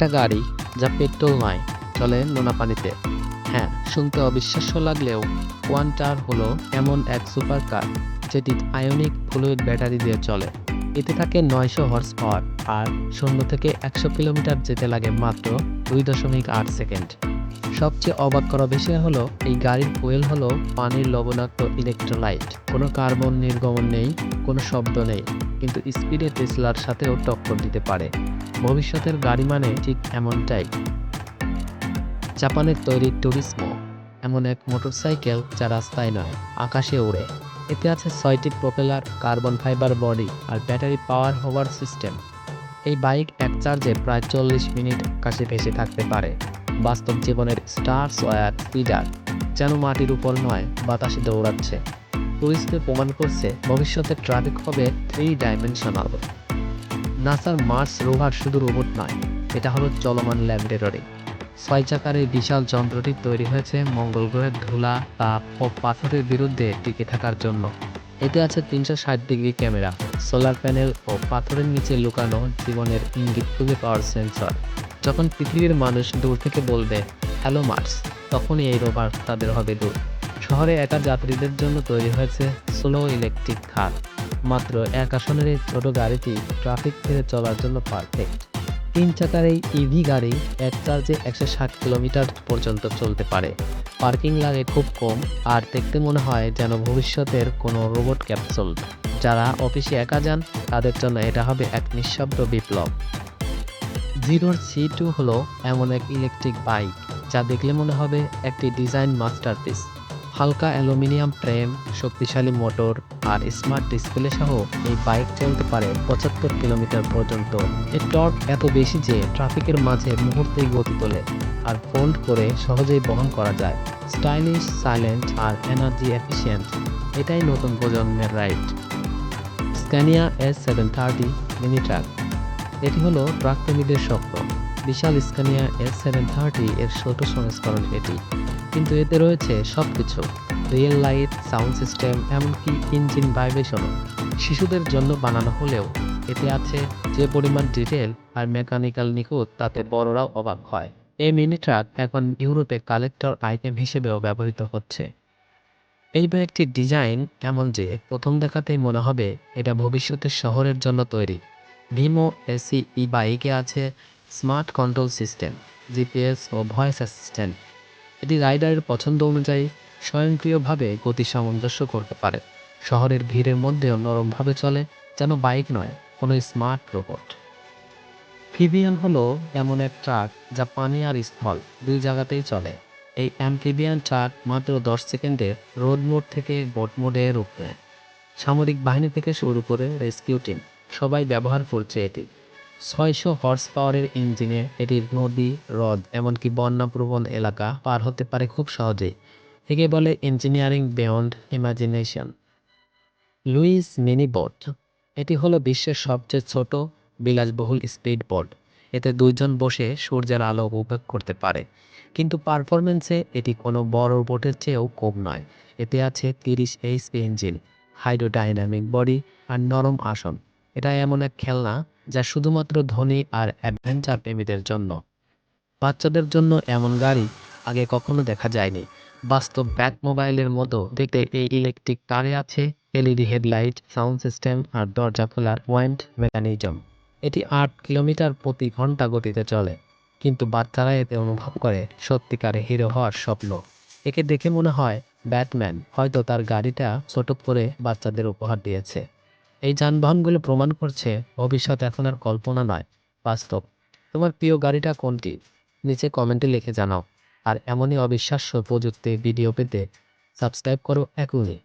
একটা গাড়ি যা পেট্রোল নয়, চলে নোনা পানিতে। হ্যাঁ শুনতে অবিশ্বাস্য লাগলেও কোয়ান্টার হলো এমন এক সুপার কার যেটি আয়নিক ফ্লুইড ব্যাটারি দিয়ে চলে। এতে থাকে নয়শো হর্স পাওয়ার আর শূন্য থেকে একশো কিলোমিটার যেতে লাগে মাত্র দুই দশমিক আট সেকেন্ড। সবচেয়ে অবাক করা বিষয় হলো, এই গাড়ির ফুয়েল হলো পানির লবণাক্ত ইলেকট্রোলাইট কোনো কার্বন নির্গমন নেই, কোনো শব্দ নেই, কিন্তু স্পিডে টেসলার সাথেও টক্কর দিতে পারে। ভবিষ্যতের গাড়ি মানে ঠিক এমনটাই। জাপানের তৈরি টুরিসমো এমন এক মোটরসাইকেল যা রাস্তায় নয়, আকাশে ওড়ে। এতে আছে ছয়টি প্রপেলার কার্বন ফাইবার বডি আর ব্যাটারি পাওয়ার হোভার সিস্টেম এই বাইক এক চার্জে প্রায় চল্লিশ মিনিট আকাশে ভেসে থাকতে পারে। বাস্তব জীবনের স্টার ওয়ার স্পিডার যেন মাটির উপর নয়, বাতাসে দৌড়াচ্ছে। টুরিস্টদের প্রমাণ করছে, ভবিষ্যতে ট্রাফিক হবে থ্রি ডাইমেনশনাল নাসার মার্স রোভার শুধু রোবট নয়, এটা হলো চলমান ল্যাবরেটরি। ছয় চাকার এই বিশাল যন্ত্রটি তৈরি হয়েছে মঙ্গল গ্রহের ধুলা, তাপ ও পাথরের বিরুদ্ধে টিকে থাকার জন্য। এতে আছে তিনশো ষাট ডিগ্রি ক্যামেরা, সোলার প্যানেল ও পাথরের নিচে লুকানো জীবনের ইঙ্গিত খুঁজে পাওয়ার সেন্সর যখন পৃথিবীর মানুষ দূর থেকে বলবে হ্যালো মার্স তখনই এই রোভার তাদের হবে দূর। শহরে একা যাত্রীদের জন্য তৈরি হয়েছে স্লো ইলেকট্রিক কার মাত্র এক আসনের এই ছোট গাড়িটি ট্রাফিক থেকে চলার জন্য পারফেক্ট তিন চাকার এই ইভি গাড়ি এক চার্জে একশো ষাট কিলোমিটার পর্যন্ত চলতে পারে। পার্কিং লাগে খুব কম, আর দেখতে মনে হয় যেন ভবিষ্যতের কোনো রোবট ক্যাপসুল। যারা অফিসে একা যান, তাদের জন্য এটা হবে এক নিঃশব্দ বিপ্লব। জিরোর সি টু হলো এমন এক ইলেকট্রিক বাইক যা দেখলে মনে হবে একটি ডিজাইন মাস্টারপিস হালকা অ্যালুমিনিয়াম ফ্রেম শক্তিশালী মোটর আর স্মার্ট ডিসপ্লে সহ এই বাইক চলতে পারে পঁচাত্তর কিলোমিটার পর্যন্ত। এর টর্ক এত বেশি যে ট্রাফিকের মাঝে মুহূর্তেই গতি তোলে আর ফোল্ড করে সহজেই বহন করা যায়। স্টাইলিশ সাইলেন্ট আর এনার্জি এফিসিয়েন্ট এটাই নতুন প্রজন্মের ride Scania S seven thirty mini truck এটি হলো প্রাক্তনীদের স্বপ্ন। বিশাল স্কানিয়া এস সেভেন থার্টি এর ছোট সংস্করণ এটি। কিন্তু এতে রয়েছে সব কিছু রিয়েল লাইট, সাউন্ড সিস্টেম, এমনকি ইঞ্জিন ভাইব্রেশনও। শিশুদের জন্য বানানো হলেও এতে আছে যে পরিমাণ ডিটেল আর মেকানিক্যাল নিখুঁত তাতে বড়রাও অবাক হয়। এই মিনি ট্রাক এখন ইউরোপে কালেক্টর আইটেম হিসেবেও ব্যবহৃত হচ্ছে। এই বাইকটির ডিজাইন এমন যে প্রথম দেখাতেই মনে হবে এটা ভবিষ্যতের শহরের জন্য তৈরি। ভিমো এসি ই বাইকে আছে স্মার্ট কন্ট্রোল সিস্টেম জিপিএস ও ভয়েস অ্যাসিস্ট্যান্ট এটি রাইডারের পছন্দ অনুযায়ী স্বয়ংক্রিয়ভাবে গতি সামঞ্জস্য করতে পারে। শহরের ভিড়ের মধ্যেও নরমভাবে চলে, যেন বাইক নয়, কোনো স্মার্ট রোবট। ফিভিয়ান হলো এমন এক ট্রাক যা পানি আর স্থল দুই জায়গাতেই চলে। এই অ্যাম্ফিবিয়ান ট্রাক মাত্র দশ সেকেন্ডে রোড মোড থেকে বোট মোডে রূপ সামরিক বাহিনী থেকে শুরু করে রেস্কিউ টিম। সবাই ব্যবহার করছে এটি। ছয়শো হর্স পাওয়ারের ইঞ্জিনে এটির নদী, হ্রদ, এমনকি বন্যাপ্রবণ এলাকা পার হতে পারে খুব সহজেই। একে বলে engineering beyond imagination. Louis mini boat এটি হলো বিশ্বের সবচেয়ে ছোট, বিলাসবহুল স্পিড বোট এতে দুইজন বসে সূর্যের আলো উপভোগ করতে পারে। কিন্তু পারফরমেন্সে এটি কোনো বড় বোটের চেয়েও কম নয়। এতে আছে তিরিশ এইচপি ইঞ্জিন, হাইড্রোডাইনামিক বডি আর নরম আসন। এটা এমন এক খেলনা যা শুধুমাত্র ধনী আর অ্যাডভেঞ্চার প্রেমীদের জন্য। বাচ্চাদের জন্য এমন গাড়ি আগে কখনো দেখা যায়নি। বাস্তব ব্যাট মোবাইলের মতো দেখতে এই ইলেকট্রিক কারে আছে এলইডি হেডলাইট সাউন্ড সিস্টেম আর দরজা খোলার ওয়াইন্ড মেকানিজম এটি আট কিলোমিটার প্রতি ঘণ্টা গতিতে চলে, কিন্তু বাচ্চারা এতে অনুভব করে সত্যিকারে হিরো হওয়ার স্বপ্ন। একে দেখে মনে হয় ব্যাটম্যান হয়তো তার গাড়িটা ছোট করে বাচ্চাদের উপহার দিয়েছে। এই যানবাহনগুলো প্রমাণ করছে ভবিষ্যৎ এখন আর কল্পনা নয়, বাস্তব। তোমার প্রিয় গাড়িটা কোনটি? নিচে কমেন্টে লিখে জানাও। আর এমনই অবিশ্বাস্য প্রযুক্তি ভিডিও পেতে সাবস্ক্রাইব করো এখনই।